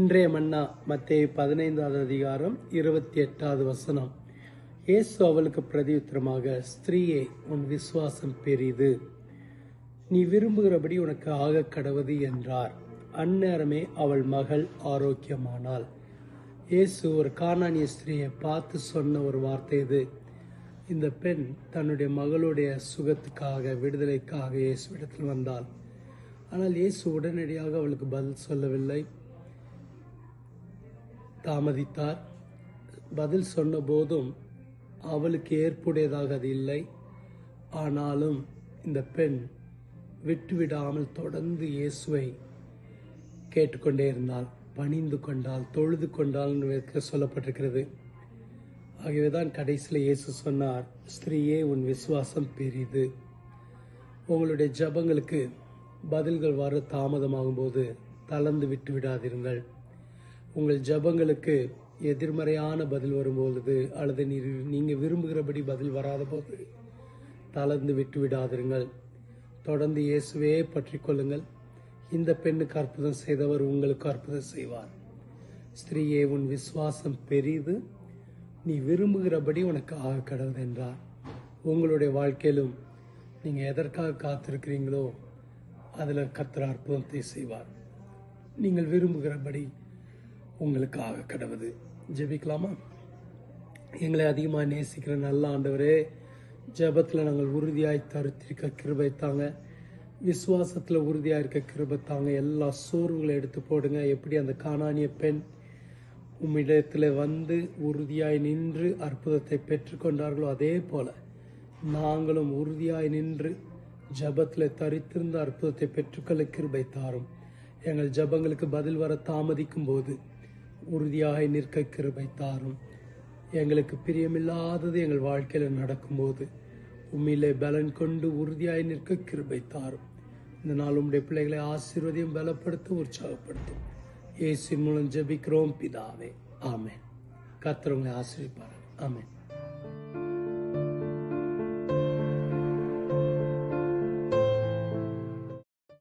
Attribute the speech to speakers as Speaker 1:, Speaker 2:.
Speaker 1: இன்றைய மன்னா மத்திய பதினைந்தாவது அதிகாரம் இருபத்தி எட்டாவது வசனம். இயேசு அவளுக்கு பிரதியுத்தரமாக ஸ்திரீயே உன் விசுவாசம் பெரிது. நீ விரும்புகிறபடி உனக்கு ஆக கடவுது என்றார். அந்நேரமே அவள் மகள் ஆரோக்கியமானாள். இயேசு ஒரு காணானிய ஸ்திரீயை பார்த்து சொன்ன ஒரு வார்த்தை இது. இந்த பெண் தன்னுடைய மகளுடைய சுகத்துக்காக விடுதலைக்காக இயேசுவிடத்தில் வந்தாள். ஆனால் இயேசு உடனடியாக அவளுக்கு பதில் சொல்லவில்லை. தாமதித்தார். பதில் சொன்ன போதும் அவளுக்கு ஏற்புடையதாக அது இல்லை. ஆனாலும் இந்த பெண் விட்டுவிடாமல் தொடர்ந்து இயேசுவை கேட்டுக்கொண்டே இருந்தாள். பணிந்து கொண்டால் தொழுது கொண்டாள் சொல்லப்பட்டிருக்கிறது. ஆகவேதான் கடைசியில் இயேசு சொன்னார் ஸ்திரீயே உன் விசுவாசம் பெரிது. உங்களுடைய ஜபங்களுக்கு பதில்கள் வர தாமதமாகும் போது தளர்ந்து விட்டு விடாதிருங்கள் உங்கள் ஜபங்களுக்கு எதிர்மறையான பதில் வரும்பொழுது அல்லது நீ நீங்கள் விரும்புகிறபடி பதில் வராத போது தளர்ந்து விட்டு விடாதிருங்கள் தொடர்ந்து இயேசுவே பற்றி கொள்ளுங்கள். இந்த பெண்ணுக்கு அற்புதம் செய்தவர் உங்களுக்கு அற்புதம் செய்வார். ஸ்திரீயே உன் விசுவாசம் பெரிது. நீ விரும்புகிறபடி உனக்கு ஆக கடவுள் என்றார். உங்களுடைய வாழ்க்கையிலும் நீங்கள் எதற்காக காத்திருக்கிறீங்களோ அதில் கத்திர அற்புதத்தை செய்வார். நீங்கள் விரும்புகிறபடி உங்களுக்காக கடவுது ஜெபிக்கலாமா? எங்களை அதிகமாக நேசிக்கிற நல்ல ஆண்டவரே ஜெபத்தில் நாங்கள் உறுதியாய் தருத்திருக்க கிருபை தாங்க. விசுவாசத்தில் உறுதியாக இருக்க கிருபை தாங்க. எல்லா சோர்வுகளை எடுத்து போடுங்க. எப்படி அந்த காணானிய பெண் உம்மிடத்தில் வந்து உறுதியாய் நின்று அற்புதத்தை பெற்றுக்கொண்டார்களோ அதே போல நாங்களும் உறுதியாய் நின்று ஜபத்தில் தரித்திருந்த அற்புதத்தை பெற்றுக்கொள்ள கிருபை தாரும். எங்கள் ஜபங்களுக்கு பதில் வர தாமதிக்கும் போது உறுதியாக நிற்க கிருபை தாரும். எங்களுக்கு பிரியமில்லாதது எங்கள் வாழ்க்கையில் நடக்கும்போது உண்மையிலே பலன் கொண்டு உறுதியாய் நிற்க கிருபை தாரும். இந்த நாள் உம்முடைய பிள்ளைகளை ஆசீர்வதியும் பலப்படுத்த உற்சாகப்படுத்தும். ஏசி மூலம் ஜபிக்கிறோம் பிதாவே. ஆமேன். கர்த்தர் ஆசிரியப்பாரு ஆமேன்.